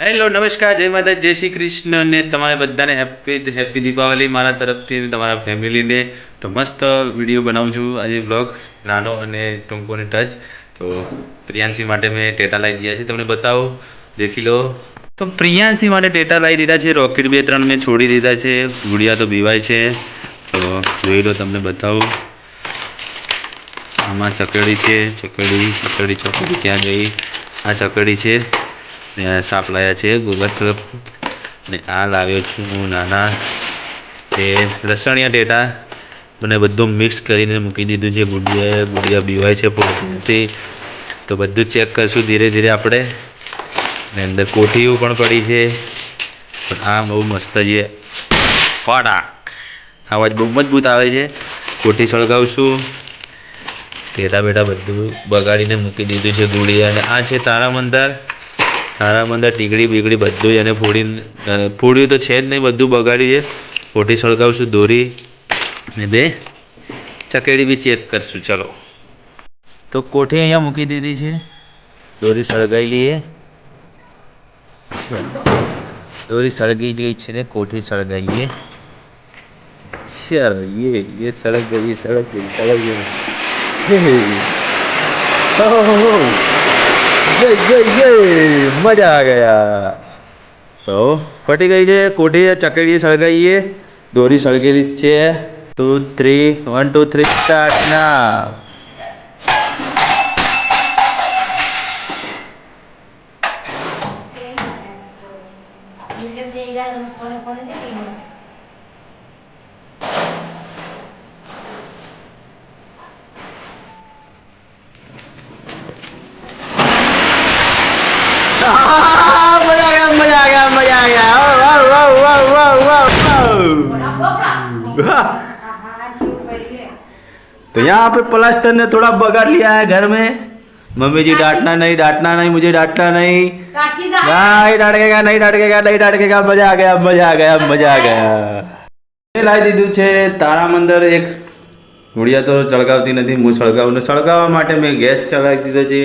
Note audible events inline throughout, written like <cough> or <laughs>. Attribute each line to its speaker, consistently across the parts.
Speaker 1: Hello, નમસ્કાર, જય માતા જય શ્રી કૃષ્ણ અને તમારે બધાને હેપી હેપી દીપાવલી મારા તરફથી તમારા ફેમિલીને. તો મસ્ત વીડિયો બનાવું છું આજે બ્લોગ નાનો અને ટૂંકો અને ટચ તો પ્રિયાંશી માટે મેં ટેટા લાવી દીધા છે, તમને બતાવો, દેખી લો. તો પ્રિયાંશી માટે ટેટા લાવી દીધા છે રોકેટ બે ત્રણ મેં છોડી દીધા છે, ગુડિયા તો બીવાય છે. તો જોઈ લો તમને બતાવું. આમાં ચકડી છે ચકડી ચકડી ચકડી ક્યાં ગઈ આ ચકડી છે. સાપ લાવ્યા છે ગુલસ ને આ લાવ્યો છું હું નાના. તે લસણિયા ટેટા મને બધું મિક્સ કરીને મૂકી દીધું છે. ગુડિયા ગુડિયા બીવાય છે પોતાથી તો બધું ચેક કરશું ધીરે ધીરે આપણે. ને અંદર કોઠીઓ પણ પડી છે. પણ આ બહુ મસ્ત છે. ફટાક. અવાજ બહુ મજબૂત આવે છે. કોઠી સળગાવશું. ટેટા બેટા બધું બગાડીને મૂકી દીધું છે. ગુડિયા અને આ છે તારા મંદાર ખારામાં અંદર ટીકડી બીકડી બધું એને ફોડી ફોડ્યું તો છે જ નહીં, બધું બગાડીએ છે. ખોટી સળગાવશું, દોરી ને બે. ચકેડી બી ચેક કરશું, ચલો. તો કોઠી અહીંયા મૂકી દીધી છે. દોરી સળગાવેલી લઈએ. દોરી સળગી ગઈ છે ને, કોઠી સળગાવીએ ચાલો, યે યે સળગ ગઈ સળગ. ગઈ સળગ ગઈ મજા આ ગયા. તો ફટી ગઈ છે કોઠી ચકડી સળગાઈએ. દોરી સળગેલી છે. Two three one two three start ના <laughs> तो यहाँ पे प्लास्टर ने थोड़ा बगाड़ लिया है घर में मम्मी जी डांटना नहीं डांटना नहीं मुझे डांटना नहीं नहीं डांटेगा नहीं डांटेगा नहीं डांटेगा मजा आ गया मजा आ गया मजा आ ગયા એ લાવી દીધું છે તારા મંદર એક ગુડિયા તો સળગાવતી નથી હું સળગાવું ને સળગાવવા માટે મેં ગેસ ચલાવી દીધો છે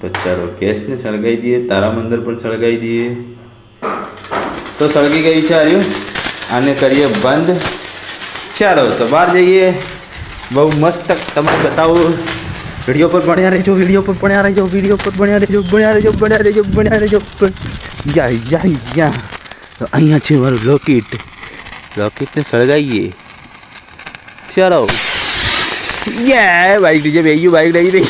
Speaker 1: તો ચાલો ગેસને સળગાવી દઈએ તારા મંદર પણ સળગાવી દઈએ તો સળગી ગઈ છે આર્યું આને કરીએ બંધ ચાલો તો બહાર જઈએ બહુ મસ્ત તમને બતાવું વિડીયો પર બન્યા રહેજો વિડીયો પર બન્યા રહેજો વિડીયો પર બન્યા રહેજો બન્યા રહેજો બન્યા રહેજો બન્યા રહેજો જાય જાય યા તો અહીંયા છે મારું લોકેટ લોકેટને સળગાઈએ ચાલો યે बाइक लीजिए भैया बाइक नहीं रही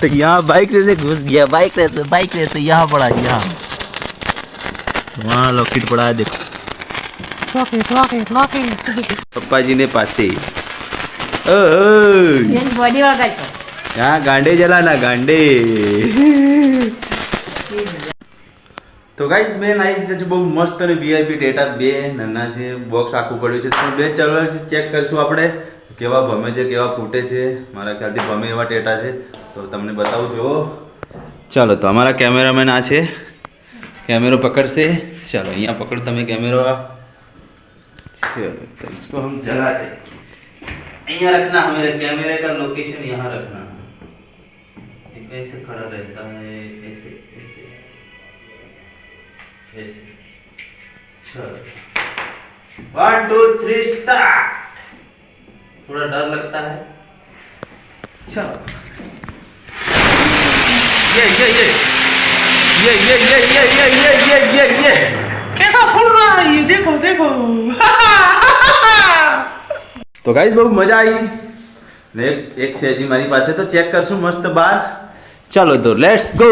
Speaker 1: तो यहाँ बाइक से घुस गया बाइक से बाइक से यहाँ पड़ा यहाँ वहाँ लॉकेट पड़ा है देखो
Speaker 2: Locket, locket, locket.
Speaker 1: पप्पा जी ने पासे ओ, ओ,
Speaker 2: એની body વગાડતો.
Speaker 1: यहाँ गांडे जलाना गांडे તો ગાઈસ મેં લાવી દીધા છે બહુ મસ્ત અને વીઆઈપી ડેટા બે નાના છે બોક્સ આખું પડ્યું છે તો બે ચલવા ચેક કરશું આપણે કેવા ભમે છે કેવા ફૂટે છે મારા ખ્યાલથી ભમે એવા ટેટા છે તો તમને બતાવું જો ચાલો તો અમારા કેમેરામેન આ છે कैमरा पकड़ से। चलो, यहाँ पकड़ તમે कैमरा। चलो तो इसको हम जला दे। यहाँ रखना हमें, कैमरे का लोकेशन यहाँ रखना। ये कैसे खड़ा रहता है, ऐसे ऐसे। ऐसे। चलो। वन टू थ्री स्टार्ट थोड़ा डर लगता है। चलो। ये ये ये। ये ये ये ये ये ये ये ये ये कैसा फूल रहा है ये देखो देखो તો ગાઈસ બહુ મજા આવી ને એક એક છે હજી મારી પાસે તો ચેક કરશું મસ્ત બાર ચાલો તો લેટ્સ ગો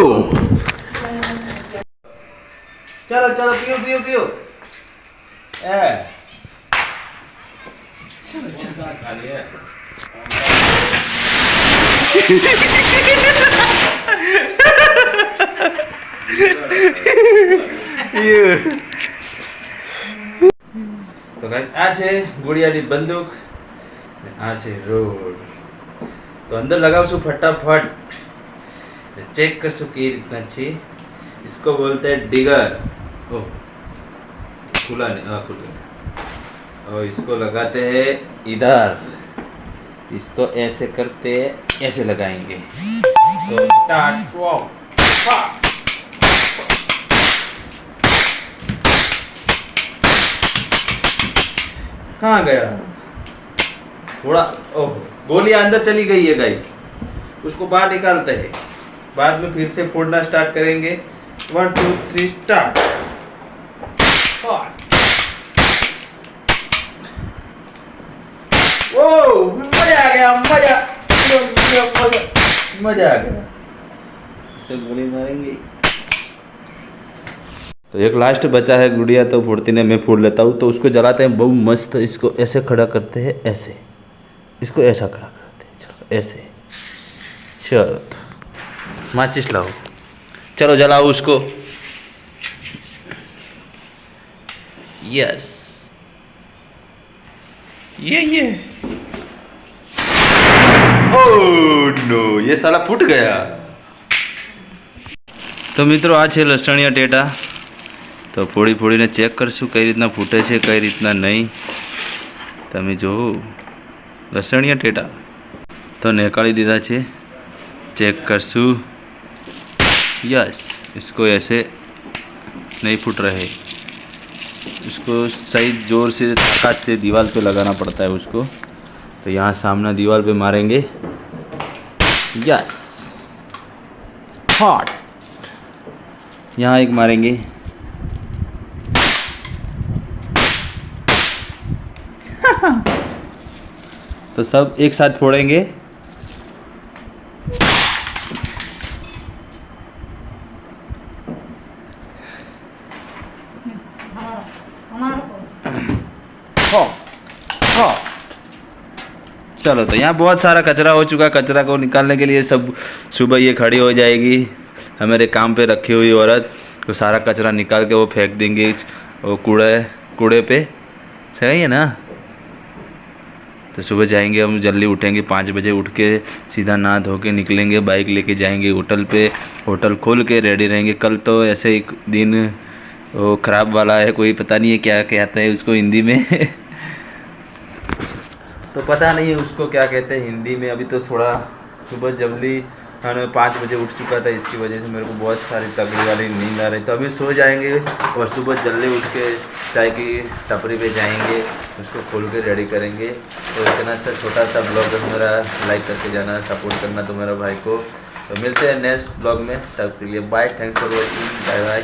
Speaker 1: ચાલો ચાલો પીઓ પીઓ પીઓ એ ચાલો ચાલો આ ખાલી હે. <laughs> તો ગાઈસ આ છે ગોળિયાની બંદૂક ને આ છે રોડ તો અંદર લગાવશું ફટાફટ ચેક કરશું કેવી રીતના છે इसको बोलते हैं डिगर ओ खुला नहीं हाँ खुला और इसको लगाते हैं इधर इसको ऐसे करते ऐसे लगाएंगे तो स्टार्ट कहाँ गया? थोड़ा, ओह गोली अंदर चली गई है गाइस उसको बाहर निकालते हैं। बाद में फिर से फोड़ना स्टार्ट करेंगे. वन टू थ्री स्टार्ट ओ मज़ा आ गया मज़ा मज़ा. मज़ा आ गया. इसे गोली मारेंगे. तो एक लास्ट बचा है गुड़िया तो फुड़ती ने मैं फोड़ लेता हूँ तो उसको जलाते हैं बहुत मस्त इसको ऐसे खड़ा करते हैं ऐसे इसको ऐसा खड़ा करते हैं चलो ऐसे चलो तो माचिस लाओ चलो जलाओ उसको यस ये ये ओह नो ये साला फूट गया તો મિત્રો આ છે લસણિયા ટેટા તો ફોડી ફોડીને ચેક કરશું કઈ રીતના ફૂટે છે કઈ રીતના નહીં તમે જોવો લસણિયા ટેટા તો निकाली દીધા છે ચેક કરશું यस इसको ऐसे नहीं फूट रहे उसको सही जोर से ताकत से दीवार पे लगाना पड़ता है उसको तो यहाँ सामने दीवार पे मारेंगे यस हॉट यहाँ एक मारेंगे तो सब एक साथ फोड़ेंगे। हो हो। चलो तो यहाँ बहुत सारा कचरा हो चुका कचरा को निकालने के लिए सब सुबह ये खड़ी हो जाएगी। हमारे काम पे रखी हुई औरत तो सारा कचरा निकाल के वो फेंक देंगे। वो कूड़े कूड़े पे। सही है ना? तो सुबह जाएँगे हम, जल्दी उठेंगे, पाँच बजे उठ के सीधा नहा धो के निकलेंगे, बाइक लेके जाएँगे होटल पे, होटल खोल के रेडी रहेंगे। कल तो ऐसे एक दिन वो ख़राब वाला है, कोई पता नहीं है क्या कहता है उसको हिंदी में। <laughs> तो पता नहीं है उसको क्या कहते हैं हिंदी में, अभी तो थोड़ा सुबह जल्दी हाँ पाँच बजे उठ चुका था, इसकी वजह से मेरे को बहुत सारी तकलीफ़ वाली नींद आ रही। तो अभी सो जाएँगे और सुबह जल्दी उठ के चाय की टपरी पे जाएँगे, उसको खोल के रेडी करेंगे। तो इतना सा छोटा सा ब्लॉग मेरा लाइक करके जाना सपोर्ट करना तो मेरा भाई को। तो मिलते हैं नेक्स्ट ब्लॉग में, तब के लिए bye thanks for watching bye bye